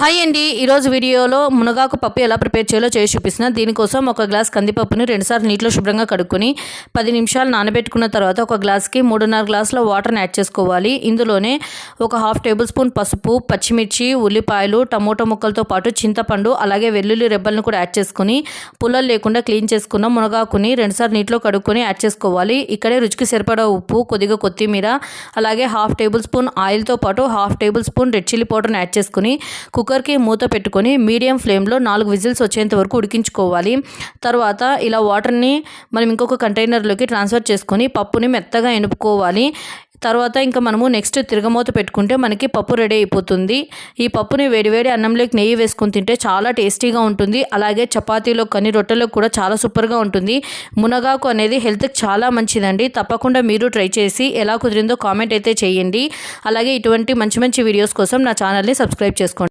Hi అండి. ఈరోజు వీడియోలో మునగాకు పప్పు ఎలా ప్రిపేర్ చేయాలో చేసి చూపిస్తున్నా. దీనికోసం ఒక గ్లాస్ కందిపప్పుని రెండుసార్లు నీటిలో శుభ్రంగా కడుక్కుని పది నిమిషాలు నానబెట్టుకున్న తర్వాత ఒక గ్లాస్కి మూడున్నర గ్లాసుల వాటర్ని యాడ్ చేసుకోవాలి. ఇందులోనే ఒక హాఫ్ టేబుల్ స్పూన్ పసుపు పచ్చిమిర్చి ఉల్లిపాయలు టమోటా ముక్కలతో పాటు చింతపండు అలాగే వెల్లుల్లి రెబ్బలను కూడా యాడ్ చేసుకుని పుల్లలు లేకుండా క్లీన్ చేసుకున్న మునగాకుని రెండుసార్లు నీటిలో కడుక్కొని యాడ్ చేసుకోవాలి. ఇక్కడే రుచికి సరిపడా ఉప్పు కొద్దిగా కొత్తిమీర అలాగే హాఫ్ టేబుల్ స్పూన్ ఆయిల్తో పాటు half tablespoon red chilli పౌడర్ని యాడ్ చేసుకుని కుక్కర్కి మూత పెట్టుకొని మీడియం ఫ్లేమ్లో నాలుగు విజిల్స్ వచ్చేంత వరకు ఉడికించుకోవాలి. తర్వాత ఇలా వాటర్ని మనం ఇంకొక కంటైనర్లోకి ట్రాన్స్ఫర్ చేసుకొని పప్పుని మెత్తగా ఎనుపుకోవాలి. తర్వాత ఇంకా మనము నెక్స్ట్ తిరగమూత పెట్టుకుంటే మనకి పప్పు రెడీ అయిపోతుంది. ఈ పప్పుని వేడివేడి అన్నంలోకి నెయ్యి వేసుకొని తింటే చాలా టేస్టీగా ఉంటుంది. అలాగే చపాతీలో కానీ రొట్టెలో కూడా చాలా సూపర్గా ఉంటుంది. మునగాకు అనేది హెల్త్కి చాలా మంచిదండి. తప్పకుండా మీరు ట్రై చేసి ఎలా కుదిరిందో కామెంట్ అయితే చేయండి. అలాగే ఇటువంటి మంచి మంచి వీడియోస్ కోసం నా ఛానల్ని సబ్స్క్రైబ్ చేసుకోండి.